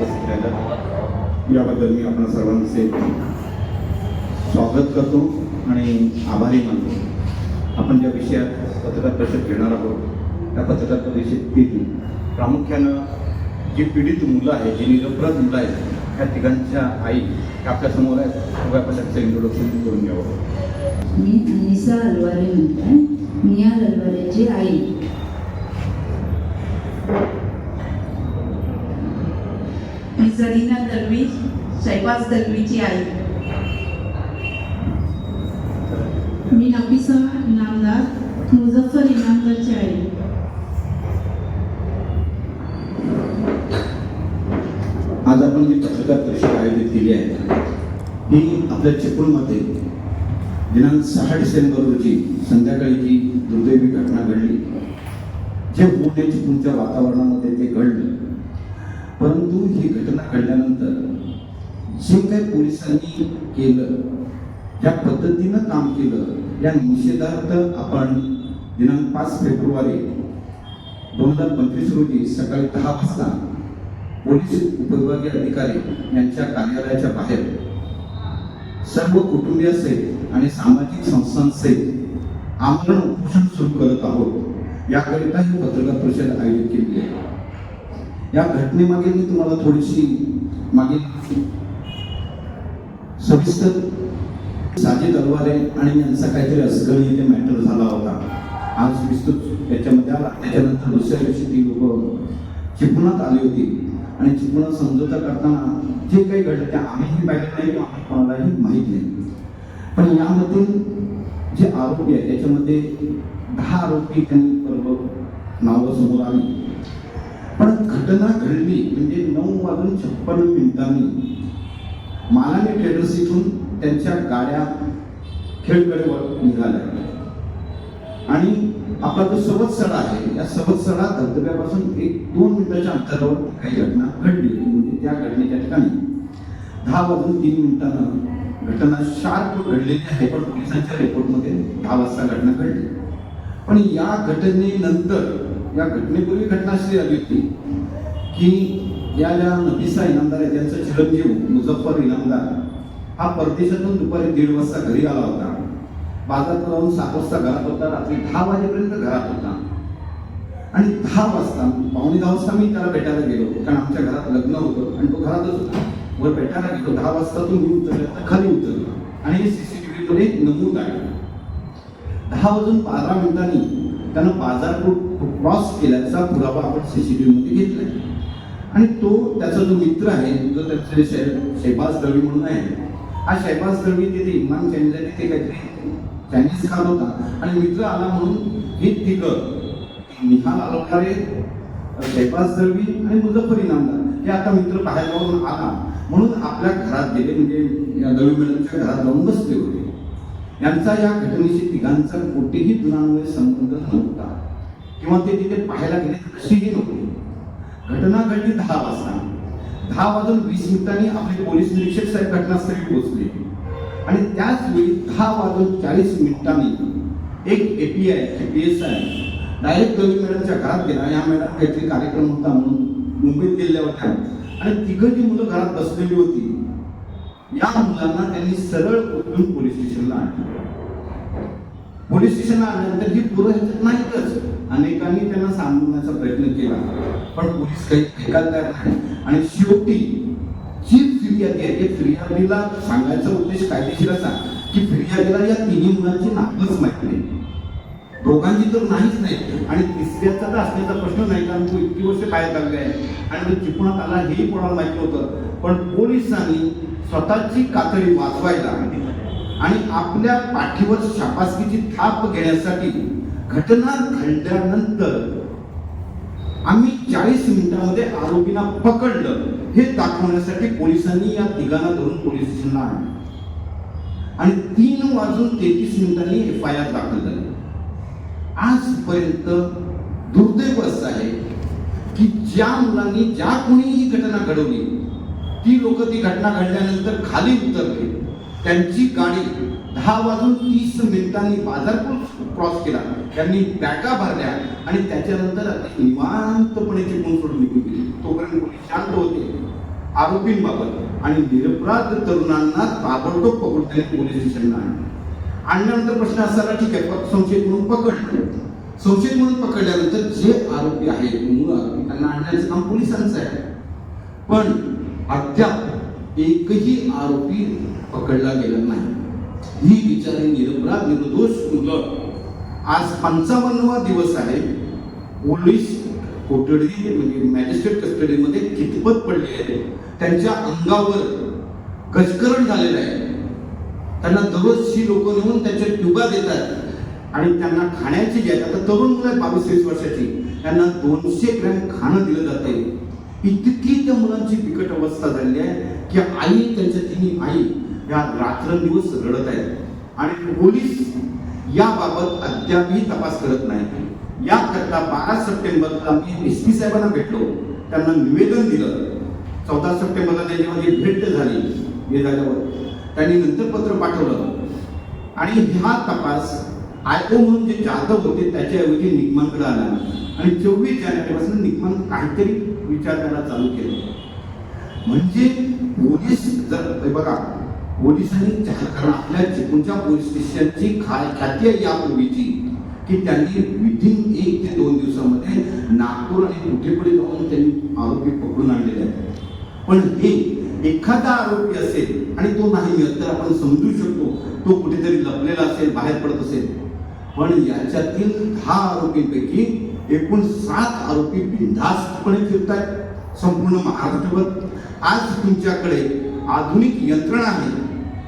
उपस्थित राहिलं. याबद्दल मी आपण सर्वांचे स्वागत करतो आणि आभारी मानतो. आपण ज्या विषयात पत्रकार परिषद घेणार आहोत त्या पत्रकार परिषदेतील प्रामुख्यानं जी पीडित मुलं आहेत जी निरपराध मुलं आहेत ह्या तिघांच्या आई आपल्यासमोर आहेत. त्यामुळे आपण इंट्रोडक्शन करून घ्यावं. मी अनिसा अलवारे म्हणते. मिया अलवारेची आई. सरीना दलवी शैबाज दलवीची आई मी नफिसा इनामदार मुझफ्फर इनामदारची आई आज आपण जी पत्रकार परिषद आयोजित केली आहे ही आपल्या चिपळूणमध्ये दिनांक सहा डिसेंबर रोजी संध्याकाळी जी दुर्दैवी घटना घडली जे होण्याची तुमच्या वातावरणामध्ये ते घडलं परंतु ही घटना घडल्यानंतर जे काही पोलिसांनी केलं ज्या पद्धतीनं काम केलं या निषेधार्थ आपण दिनांक पाच फेब्रुवारी दोन हजार पंचवीस रोजी सकाळी दहा वाजता पोलीस उपविभागीय अधिकारी यांच्या कार्यालयाच्या बाहेर सर्व कुटुंबियासहित आणि सामाजिक संस्थांसहित आमरण उपोषण सुरू करत आहोत याकरिता ही पत्रकार परिषद आयोजित केली आहे. या घटनेमागे मी तुम्हाला थोडीशी मागे सविस्तर साजिद अलवारे आणि यांचा काहीतरी असगळी इथे मॅटर झाला होता. आज विस्तृत त्याच्यामध्ये आला. त्याच्यानंतर दुसऱ्या दिवशी ती लोक चिपणात आली होती. आणि चिपळूणात समजोता करताना जे काही घडलं ते आम्हीही पाहिलं नाही किंवा आम्हाला कोणालाही माहीत नाही. पण यामधील जे आरोपी आहे त्याच्यामध्ये दहा आरोपी त्यांनी बरोबर नावं समोर आली. पण घटना घडली म्हणजे नऊ वाजून छप्पन्न मिनिटांनी. मालानी ट्रेडर्स इथून त्यांच्या गाड्या खेळकडे निघाल्या. आणि आपला जो सवत्सडा आहे या सवत्सडा धबधब्यापासून एक दोन मिनिटाच्या अंतरावर काही घटना घडली. म्हणजे त्या घटनेच्या ठिकाणी दहा वाजून तीन मिनिटानं घटना शार्प घडलेली आहे पण पोलिसांच्या रिपोर्टमध्ये दहा वाजता घटना घडली. पण या घटनेनंतर या घटनेपूर्वी घटना अशी आली होती की या ज्या नफिसा इनामदार आहे त्यांचा चिरंजीव मुझफ्फर इनामदार हा परदेशातून दुपारी दीड वाजता घरी आला होता. बाजारात जाऊन सात वाजता घरात होता रात्री दहा वाजेपर्यंत घरात होता. आणि दहा वाजता पावणे दहा वाजता मी त्याला भेटायला गेलो कारण आमच्या घरात लग्न होतं आणि तो घरातच होता. वर भेटायला गेलो दहा वाजता तो मी उतरला खाली उतरला. आणि हे सीसीटीव्ही मध्ये नमूद आहे. दहा वाजून पंधरा मिनिटांनी त्यानं बाजार क्रॉस केल्याचा पुरावा आपण सी सी टी मध्ये घेतलाय. आणि तो त्याचा जो मित्र आहे जो त्याचे शे- शहबाज दळवी म्हणून आहे हा शहबाज दळवी तिथे इमान चायनीज आहे तिथे काहीतरी चायनीज खात होता. आणि मित्र आला म्हणून हे तिघं निहाल अलवकारे शहबाज दळवी आणि मुझफ्फर इनामदार हे आता मित्र बाहेर जाऊन आला. म्हणून आपल्या घरात गेले म्हणजे या दळवी मॅडमच्या घरात जाऊन बसले होते. यांचा या घटनेशी तिघांचा कुठेही दुरान्वय संबंध नव्हता. किंवा ते तिथे पाहायला गेले कशीही नव्हती घटना घडली दहा वाजता. दहा वाजून वीस मिनिटांनी आपले पोलीस निरीक्षक साहेब घटनास्थळी पोहोचले. आणि त्याच वेळी दहा वाजून चाळीस मिनिटांनी एक A P I A P S I direct Dalvi मॅडमच्या घरात गेला. या मॅडम काहीतरी कार्यक्रम होता म्हणून मुंबईत गेलेल्या होत्या. आणि तिघं जी मुलं घरात बसलेली होती या मुलांना त्यांनी सरळ उचलून पोलीस स्टेशनला आणलं. पोलीस स्टेशनला आणल्यानंतर ही पुरं ह्याच्यात नाहीतच. अनेकांनी त्यांना सांगण्याचा प्रयत्न केला. पण पोलीस काही ऐकायला तयार नाही. आणि शेवटी जी फिर्यादी आहे. त्या फिर्यादीला सांगायचा उद्देश कायदेशीर असा की फिर्यादीला या तिन्ही मुलांची नावच माहिती नाही. दोघांची तर नाहीच नाही. आणि तिसऱ्याचा तर असण्याचा प्रश्न नाही कारण तो इतकी वर्ष बाहेर चालले आहे. आणि तो चिपणात आला हेही कोणाला माहिती होतं पण पोलिसांनी स्वतःची कातडी वाचवायला आणि आपल्या पाठीवर शापासकीची थाप घेण्यासाठी घटना घडल्यानंतर आम्ही चाळीस मिनिटांमध्ये आरोपींना पकडलं. हे दाखवण्यासाठी पोलिसांनी या तिघांना धरून पोलीस स्टेशनला आणलं. आणि तीन वाजून तेहतीस मिनिटांनी एफ आय आर दाखल झाली. आजपर्यंत दुर्दैव असं आहे की ज्या मुलांनी ज्या कोणी ही घटना घडवली ती लोक ती घटना घडल्यानंतर खाली उतरले. त्यांची गाडी दहा वाजून तीस मिनिटांनी बाजारपूर क्रॉस केला. त्यांनी बॅका भरल्या आणि त्याच्यानंतर निवांतपणे चिपळूण सोडून निघून गेली. तोपर्यंत पोलीस शांत होते. आरोपींबाबत आणि निरपराध तरुणांना ताबडतोब पकडून त्यांनी पोलीस स्टेशनला आणले. आणल्यानंतर प्रश्न असा ठीक आहे संशयित म्हणून पकडलं. संशयित म्हणून पकडल्यानंतर जे आरोपी आहेत मूळ आरोपी त्यांना आणण्याचं काम पोलिसांचं आहे. पण अद्याप एकही आरोपी पकडला गेला नाही. ही विचारे निरपराध निर्दोष मुलं. आज पंचावन्नवा दिवस आहे. पोलीस कोठडी म्हणजे मॅजिस्ट्रेट कस्टडीमध्ये कितपत पडले आहेत? त्यांच्या अंगावर गजकरण झालेलं आहे. त्यांना दररोजची लोक नेऊन त्यांच्या ट्युबा देतात. आणि त्यांना खाण्याची जे आता तरुण मुलं बावीस तेवीस वर्षाची त्यांना दोनशे ग्रॅम खाणं दिलं जाते इतकी त्या मुलांची बिकट अवस्था झालेली आहे की आई त्यांच्या तिन्ही आई या रात्रंदिवस रडत आहेत. आणि पोलीस याबाबत अद्यापही तपास करत नाही. याकरता बारा सप्टेंबरला मी एस पी साहेबांना भेटलो. त्यांना निवेदन दिलं. चौदा सप्टेंबरला त्यांच्यामध्ये भेट झाली. हे झाल्यावर त्यांनी नंतर पत्र पाठवलं. आणि हा तपास आयओ म्हणून जे जाधव होते त्याच्याऐवजी निगमांकडे आला. आणि चोवीस जानेवारीपासून निगमान काहीतरी विचार करायला चालू केला. म्हणजे पोलीस जर बघा पोलिसांनी कारण आपल्या चिपळूणच्या पोलीस स्टेशनची खा ख्याती आहे यापूर्वीची की त्यांनी विथिन एक ते दोन दिवसामध्ये नागपूर आणि कुठेकडे जाऊन त्यांनी आरोपी पकडून आणलेले आहेत. पण हे एखादा आरोपी असेल आणि तो नाही मिळत तर आपण समजू शकतो तो कुठेतरी लपलेला असेल बाहेर पडत असेल. पण याच्यातील दहा आरोपींपैकी एकूण सात आरोपी बिनधास्तपणे फिरत आहेत संपूर्ण महाराष्ट्रभर. आज तुमच्याकडे आधुनिक यंत्रणा आहे.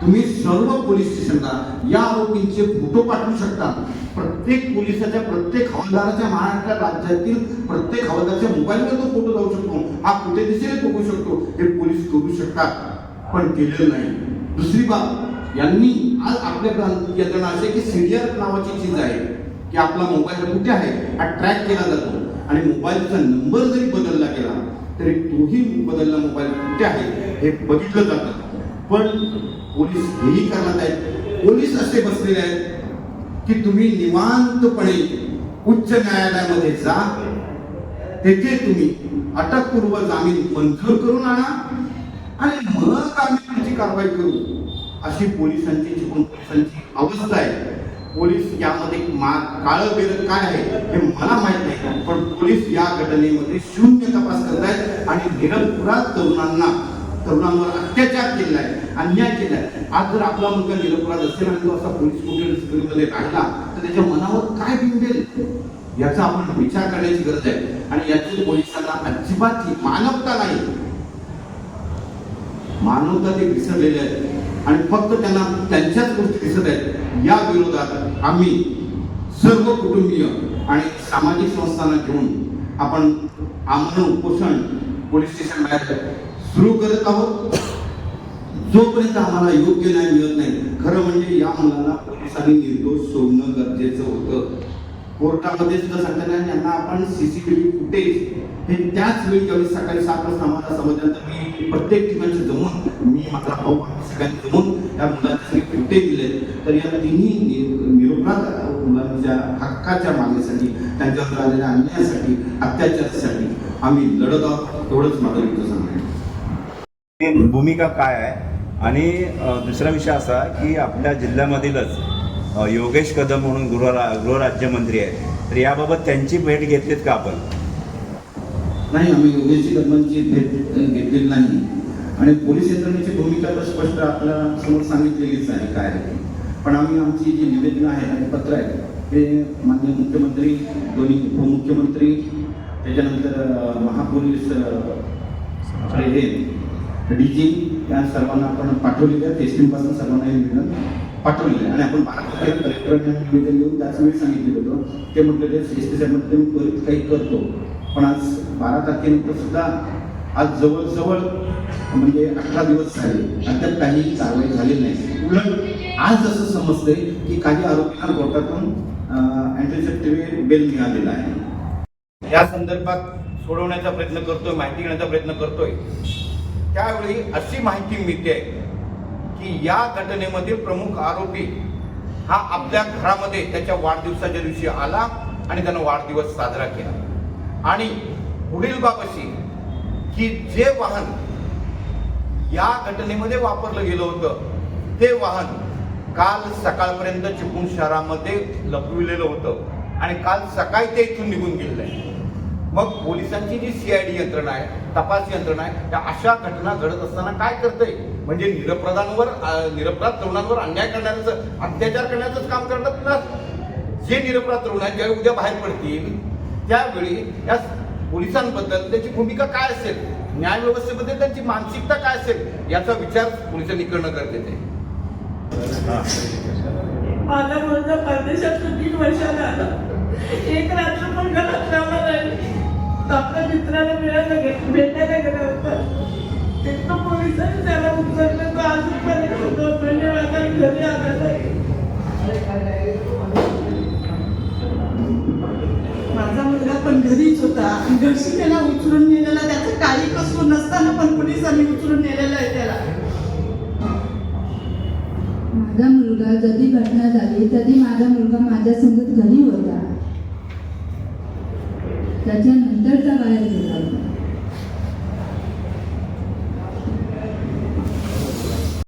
तुम्ही सर्व पोलीस स्टेशनला या आरोपींचे फोटो पाठवू शकता. प्रत्येक पोलिसाच्या प्रत्येक हवालदाराच्या महाराष्ट्र राज्यातील प्रत्येक हवालदाराच्या मोबाईलवर तो फोटो जाऊ शकतो. हा कुठे दिसेल बघू शकतो. हे करू शकतात पण केलेलं नाही. दुसरी बाब यांनी आज आपल्या यंत्रणा असे की सीडीआर नावाची चीज आहे की आपला मोबाईल कुठे आहे हा ट्रॅक केला जातो. आणि मोबाईलचा नंबर जरी बदलला गेला तरी तोही बदलला मोबाईल कुठे आहे हे बघितलं जातं. पण पोलीस हेही करणार आहेत. पोलीस असे बसलेले आहेत की तुम्ही निवांतपणे उच्च न्यायालयामध्ये जा तेथे तुम्ही अटकपूर्व जामीन मंजूर करून आणा आणि मग आम्ही तुमची कारवाई करू. अशी पोलिसांची चिपळूण पोलिसांची अवस्था आहे. पोलीस यामध्ये मा काळं बेरं काय आहे हे मला माहीत नाही. पण पोलीस या घटनेमध्ये शून्य तपास करत आहेत आणि निरपराध तरुणांना तरुणांवर अत्याचार केलाय अन्याय केलाय. आज जर आपला मुलगा निरपराध असेल आणि तो असा पोलीस कोठडीमध्ये राहिला तर त्याच्या मनावर काय बिंबेल याचा आपण विचार करण्याची गरज आहे. आणि याची पोलिसांना अजिबात मानवता नाही. मानवता ते विसरलेले आहेत. आणि फक्त त्यांना त्यांच्याच गोष्टी दिसत आहेत. या विरोधात आम्ही सर्व कुटुंबीय आणि सामाजिक संस्थांना घेऊन आपण आमरण उपोषण पोलीस स्टेशन बाहेर सुरू करत आहोत. जोपर्यंत आम्हाला योग्य न्याय मिळत नाही खरं म्हणजे या मुलांना पोलिसांनी निर्दोष सोडणं गरजेचं होतं. कोर्टामध्ये सुद्धा सांगताना यांना आपण सीसीटीव्ही फुटेज हे त्याच वेळी ज्यावेळी सकाळी सात वाजता आम्हाला समजल्यानंतर मी प्रत्येक ठिकाणचे जमून मी माझा भाऊ सकाळी सगळ्यांनी जमून त्या मुलांचे फुटेज दिले तर या तिन्ही नि- मुलांच्या हक्काच्या मागणीसाठी त्यांच्यावर आलेल्या अन्यायासाठी अत्याचारासाठी आम्ही लढत आहोत. एवढंच माझं इथं सांगणार भूमिका काय आहे? आणि दुसरा विषय असा की आपल्या जिल्ह्यामधीलच योगेश कदम म्हणून गृहरा गृहराज्यमंत्री आहेत. तर याबाबत त्यांची भेट घेतलीत का आपण? नाही आम्ही योगेश कदमांची भेट घेतलेली नाही. आणि पोलीस यंत्रणेची भूमिका तर स्पष्ट आपल्यासमोर सांगितलेलीच आहे काय पण आम्ही आमची जी निवेदनं आहेत आणि पत्र आहेत हे माननीय मुख्यमंत्री दोन्ही उपमुख्यमंत्री त्याच्यानंतर महापोलीस हे डी जी या सर्वांना आपण पाठवलेल्या टेस्टिंगपासून सर्वांना हे निवेदन पाठवलेलं आहे. आणि आपण बारा कलेक्टरांना निवेदन देऊन त्याच वेळी सांगितलेलं होतं. ते म्हटलं ते एस टी साहेब मी त्वरित काही करतो. पण आज बारा तारखेनंतर सुद्धा आज जवळजवळ म्हणजे अठरा दिवस झाले. अद्याप काही कारवाई झालेली नाही. उलट आज असं समजतंय की काही आरोपींना कोर्टातून अँटीसेप्टिव्ह बेल मिळालेला आहे. या संदर्भात सोडवण्याचा प्रयत्न करतोय माहिती घेण्याचा प्रयत्न करतोय. त्यावेळी अशी माहिती मिळते की या घटनेमधील प्रमुख आरोपी हा आपल्या घरामध्ये त्याच्या वाढदिवसाच्या दिवशी आला आणि त्यानं वाढदिवस साजरा केला. आणि पुढील बाब अशी की जे वाहन या घटनेमध्ये वापरलं गेलं होतं ते वाहन काल सकाळपर्यंत चिपळूण शहरामध्ये लपविलेलं होतं आणि काल सकाळी ते इथून निघून गेलेलं आहे. मग पोलिसांची जी सीआयडी यंत्रणा आहे तपास यंत्रणा आहे त्या अशा घटना घडत असताना काय करतंय? म्हणजे निरपराधांवर निरपराध तरुणांवर अन्याय करण्याचं अत्याचार करण्याचंच काम करतात ना जे निरपराध तरुण आहेत ज्यावेळी उद्या बाहेर पडतील त्यावेळी या पोलिसांबद्दल त्याची भूमिका काय असेल? न्याय व्यवस्थेबद्दल त्यांची मानसिकता काय असेल? याचा विचार पोलिसांनी करणं गरजेचं आहे. माझा मुलगा तीन वर्षाला आला. एक रात्र पण घरात राहणार आपल्या मित्राला मिळायला भेटायला गेला होता तिथं पोलिसांनी त्याला उचललं. अजूनपर्यंत घरी आला नाही माझा मुलगा पण घरीच होता. घरशी त्याला उचलून नेलेला त्याचं काही कसूर नसताना पण पोलिसांनी उचलून नेलेलं आहे त्याला. माझा मुलगा जरी घटना झाली तरी माझा मुलगा माझ्या संगत घरी होता. त्याच्यानंतर त्या बाहेर गेला होता